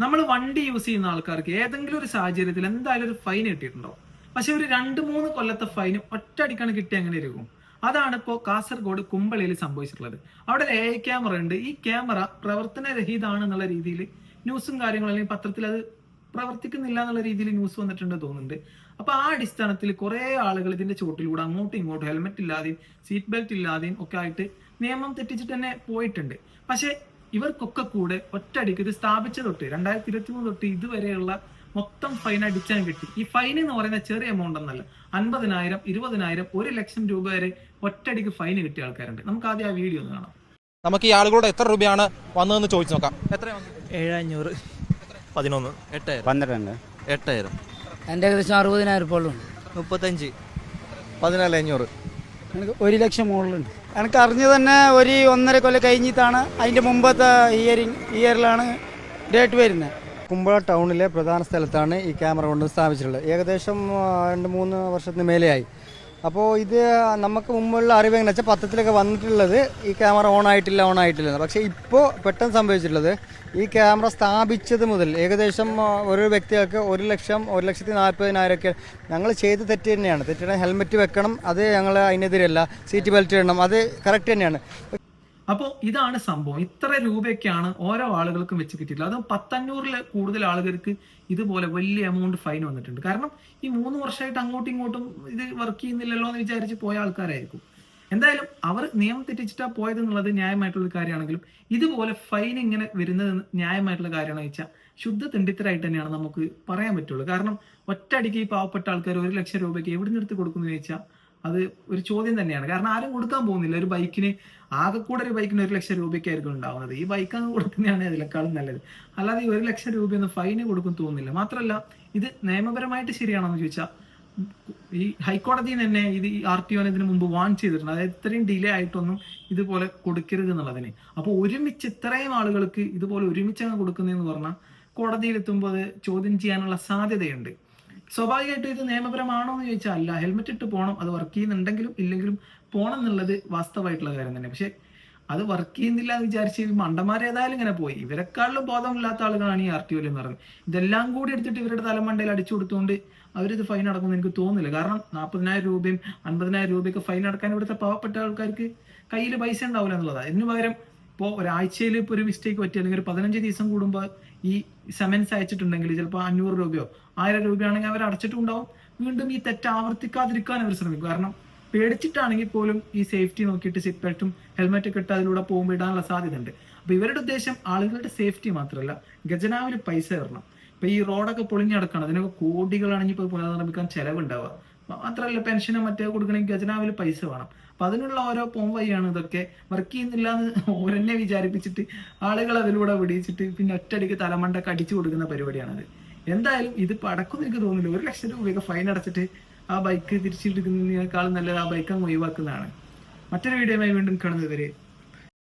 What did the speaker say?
നമ്മൾ വണ്ടി യൂസ് ചെയ്യുന്ന ആൾക്കാർക്ക് ഏതെങ്കിലും ഒരു സാഹചര്യത്തിൽ എന്തായാലും ഒരു ഫൈൻ കിട്ടിയിട്ടുണ്ടാവും പക്ഷെ ഒരു രണ്ട് മൂന്ന് കൊല്ലത്തെ ഫൈൻ ഒറ്റയടിക്കാണ് കിട്ടി അങ്ങനെ ഇരിക്കും? അതാണ് ഇപ്പോൾ കാസർഗോഡ് കുമ്പളയിൽ സംഭവിച്ചിട്ടുള്ളത്. അവിടെ എ ഐ ക്യാമറ ഉണ്ട്. ഈ ക്യാമറ പ്രവർത്തനരഹിതമാണ് എന്നുള്ള രീതിയിൽ ന്യൂസും കാര്യങ്ങളും അല്ലെങ്കിൽ പത്രത്തിൽ അത് പ്രവർത്തിക്കുന്നില്ല എന്നുള്ള രീതിയിൽ ന്യൂസ് വന്നിട്ടുണ്ട് തോന്നുന്നുണ്ട്. അപ്പൊ ആ അടിസ്ഥാനത്തിൽ കുറെ ആളുകൾ ഇതിന്റെ ചുവട്ടിലൂടെ അങ്ങോട്ടും ഇങ്ങോട്ടും ഹെൽമെറ്റ് ഇല്ലാതെയും സീറ്റ് ബെൽറ്റ് ഇല്ലാതെയും ഒക്കെ ആയിട്ട് നിയമം തെറ്റിച്ചിട്ട് തന്നെ പോയിട്ടുണ്ട്. പക്ഷെ ഇവർക്കൊക്കെ കൂടെ ഒറ്റയടിക്ക് ഇത് സ്ഥാപിച്ച തൊട്ട് രണ്ടായിരത്തി ഇരുപത്തി മൂന്ന് തൊട്ട് ഇതുവരെയുള്ള മൊത്തം ഫൈൻ അടിച്ചാൻ കിട്ടി. ഈ ഫൈൻ എന്ന് പറയുന്ന ചെറിയ എമൗണ്ട് ഒന്നല്ല. അൻപതിനായിരം ഇരുപതിനായിരം ഒരു ലക്ഷം രൂപ വരെ ഒറ്റയടിക്ക് ഫൈൻ കിട്ടിയ ആൾക്കാരുണ്ട്. നമുക്ക് ആദ്യം ആ വീഡിയോ ഒന്ന് കാണാം. നമുക്ക് ഈ ആളുകളോട് എത്ര രൂപയാണ് വന്നതെന്ന് ചോദിച്ചു നോക്കാം. എത്രയാണ് വന്നത്? ഏഴഞ്ഞൂറ് പതിനൊന്ന്. എട്ടായിരം. പന്ത്രണ്ട്. എട്ടായിരം. എന്റെ ഏകദേശം അറുപതിനായിരം ഉള്ളൂ മുപ്പത്തഞ്ച്. പതിനാല് അഞ്ഞൂറ്. ഒരു ലക്ഷം മുകളിലുണ്ട്. എനിക്ക് അറിഞ്ഞു തന്നെ ഒരു ഒന്നര കൊല്ലം കഴിഞ്ഞിട്ടാണ് അതിന്റെ മുമ്പത്തെ ഇയറിങ് ഇയറിലാണ് ഡേറ്റ് വരുന്നത് കുമ്പള ടൗണിലെ പ്രധാന സ്ഥലത്താണ് ഈ ക്യാമറ കൊണ്ട് സ്ഥാപിച്ചിട്ടുള്ളത്. ഏകദേശം രണ്ട് മൂന്ന് വർഷത്തിന് മേലെയായി. അപ്പോൾ ഇത് നമുക്ക് മുമ്പുള്ള അറിവ് എങ്ങനെ വെച്ചാൽ പത്രത്തിലൊക്കെ വന്നിട്ടുള്ളത് ഈ ക്യാമറ ഓൺ ആയിട്ടില്ല ഓൺ ആയിട്ടില്ല. പക്ഷേ ഇപ്പോൾ പെട്ടെന്ന് സംഭവിച്ചിട്ടുള്ളത് ഈ ക്യാമറ സ്ഥാപിച്ചത് മുതൽ ഏകദേശം ഒരു വ്യക്തികൾക്ക് ഒരു ലക്ഷം ഒരു ലക്ഷത്തി നാൽപ്പതിനായിരം ഒക്കെ ഞങ്ങൾ ചെയ്ത് തെറ്റ് തന്നെയാണ് തെറ്റിടാൻ ഹെൽമെറ്റ് വെക്കണം അത് ഞങ്ങൾ അതിനെതിരല്ല സീറ്റ് ബെൽറ്റ് ഇടണം അത് കറക്റ്റ് തന്നെയാണ് അപ്പോൾ ഇതാണ് സംഭവം. ഇത്ര രൂപയൊക്കെയാണ് ഓരോ ആളുകൾക്കും വെച്ച് കിട്ടിയിട്ടുള്ളത്. അതും പത്തഞ്ഞൂറിൽ കൂടുതൽ ആളുകൾക്ക് ഇതുപോലെ വലിയ എമൗണ്ട് ഫൈൻ വന്നിട്ടുണ്ട്. കാരണം ഈ മൂന്ന് വർഷമായിട്ട് അങ്ങോട്ടും ഇങ്ങോട്ടും ഇത് വർക്ക് ചെയ്യുന്നില്ലല്ലോ എന്ന് വിചാരിച്ച് പോയ ആൾക്കാരായിരിക്കും. എന്തായാലും അവർ നിയമം തെറ്റിച്ചിട്ടാ പോയത് എന്നുള്ളത് ന്യായമായിട്ടുള്ള കാര്യമാണെങ്കിലും ഇതുപോലെ ഫൈൻ ഇങ്ങനെ വരുന്നത് ന്യായമായിട്ടുള്ള കാര്യമാണെന്ന് വെച്ചാൽ ശുദ്ധ തെണ്ടിത്തരായിട്ട് തന്നെയാണ് നമുക്ക് പറയാൻ പറ്റുള്ളൂ. കാരണം ഒറ്റയടിക്ക് ഈ പാവപ്പെട്ട ആൾക്കാർ ഒരു ലക്ഷം രൂപയ്ക്ക് എവിടെ നിന്ന് എടുത്ത് കൊടുക്കുന്നു ചോദിച്ചാൽ അത് ഒരു ചോദ്യം തന്നെയാണ്. കാരണം ആരും കൊടുക്കാൻ പോകുന്നില്ല. ഒരു ബൈക്കിന് ആകെ കൂടെ ഒരു ബൈക്കിന് ഒരു ലക്ഷം രൂപയ്ക്കായിരിക്കും ഉണ്ടാവുന്നത്. ഈ ബൈക്ക് അങ്ങ് കൊടുക്കുന്നതാണ് ഇതിനേക്കാളും നല്ലത്. അല്ലാതെ ഈ ഒരു ലക്ഷം രൂപയൊന്നും ഫൈന് കൊടുക്കും തോന്നുന്നില്ല. മാത്രമല്ല ഇത് നിയമപരമായിട്ട് ശരിയാണോ എന്ന് ചോദിച്ചാൽ ഈ ഹൈക്കോടതി തന്നെ ഇത് ഈ ആർ ടി ഒനെ ഇതിന് മുമ്പ് വാൺ ചെയ്തിട്ടുണ്ട്. അതായത് ഇത്രയും ഡിലേ ആയിട്ടൊന്നും ഇതുപോലെ കൊടുക്കരുത് എന്നുള്ളതിന്. അപ്പോൾ ഒരുമിച്ച് ഇത്രയും ആളുകൾക്ക് ഇതുപോലെ ഒരുമിച്ച് അങ്ങ് കൊടുക്കുന്നതെന്ന് പറഞ്ഞാൽ കോടതിയിൽ എത്തുമ്പോൾ അത് ചോദ്യം ചെയ്യാനുള്ള സാധ്യതയുണ്ട്. സ്വാഭാവികമായിട്ടും ഇത് നിയമപരമാണോ എന്ന് ചോദിച്ചാൽ അല്ല. ഹെൽമെറ്റ് ഇട്ട് പോകണം അത് വർക്ക് ചെയ്യുന്നുണ്ടെങ്കിലും ഇല്ലെങ്കിലും പോകണം എന്നുള്ളത് വാസ്തവമായിട്ടുള്ള കാര്യം തന്നെ. പക്ഷെ അത് വർക്ക് ചെയ്യുന്നില്ല എന്ന് വിചാരിച്ച് ഈ മണ്ടന്മാർ ഏതായാലും ഇങ്ങനെ പോയി. ഇവരെക്കാളും ബോധമില്ലാത്ത ആളുകളാണ് ഈ ആർ ടി ഒയിൽ എന്ന് പറയുന്നത്. ഇതെല്ലാം കൂടി എടുത്തിട്ട് ഇവരുടെ തലമണ്ടയിൽ അടിച്ചു കൊടുത്തുകൊണ്ട് അവരിത് ഫൈൻ അടക്കുമെന്ന് എനിക്ക് തോന്നുന്നില്ല. കാരണം നാൽപ്പതിനായിരം രൂപയും അൻപതിനായിരം രൂപയൊക്കെ ഫൈൻ അടക്കാൻ ഇവിടുത്തെ പാവപ്പെട്ട ആൾക്കാർക്ക് കയ്യിൽ പൈസ ഉണ്ടാവില്ല എന്നുള്ളതാണ് ഇതിനു പകരം ഇപ്പോൾ ഒരാഴ്ചയിൽ ഇപ്പോൾ ഒരു മിസ്റ്റേക്ക് പറ്റി അല്ലെങ്കിൽ ഒരു പതിനഞ്ച് ദിവസം കൂടുമ്പോൾ ഈ സെമൻസ് അയച്ചിട്ടുണ്ടെങ്കിൽ ചിലപ്പോൾ അഞ്ഞൂറ് രൂപയോ ആയിരം രൂപയാണെങ്കിൽ അവർ അടച്ചിട്ടുണ്ടാവും. വീണ്ടും ഈ തെറ്റ് ആവർത്തിക്കാതിരിക്കാൻ അവർ ശ്രമിക്കും. കാരണം പേടിച്ചിട്ടാണെങ്കിൽ പോലും ഈ സേഫ്റ്റി നോക്കിയിട്ട് സീറ്റ് ബെൽറ്റും ഹെൽമെറ്റ് ഒക്കെ ഇട്ട് അതിലൂടെ പോകുമ്പോൾ ഇടാനുള്ള സാധ്യത അപ്പോൾ അപ്പൊ ഇവരുടെ ഉദ്ദേശം ആളുകളുടെ സേഫ്റ്റി മാത്രമല്ല ഖജനാവിന് പൈസ തരണം. ഇപ്പൊ ഈ റോഡൊക്കെ പൊളിഞ്ഞു കിടക്കണം അതിനൊക്കെ കോടികളാണെങ്കിൽ ഇപ്പോൾ പുനർനിർമ്മിക്കാൻ ചെലവുണ്ടാവുക. മാത്രമല്ല പെൻഷന് മറ്റേ കൊടുക്കണമെങ്കിൽ ഖജനാവിൽ പൈസ വേണം. അപ്പൊ അതിനുള്ള ഓരോ പോം വഴിയാണ് ഇതൊക്കെ. വർക്ക് ചെയ്യുന്നില്ല എന്ന് ഓരെന്നെ വിചാരിപ്പിച്ചിട്ട് ആളുകൾ അതിലൂടെ വിടിയിച്ചിട്ട് പിന്നെ ഒറ്റടിക്ക് തലമണ്ടൊക്കെ അടിച്ചു കൊടുക്കുന്ന പരിപാടിയാണത്. എന്തായാലും ഇത് അടക്കുമെന്ന് എനിക്ക് തോന്നുന്നില്ല. ഒരു ലക്ഷം രൂപയൊക്കെ ഫൈൻ അടച്ചിട്ട് ആ ബൈക്ക് തിരിച്ചെടുക്കുന്നതിനേക്കാൾ നല്ലത് ആ ബൈക്ക് അങ്ങ് ഒഴിവാക്കുന്നതാണ്. മറ്റൊരു വീഡിയോയുമായി വീണ്ടും കാണുന്നത് വരെ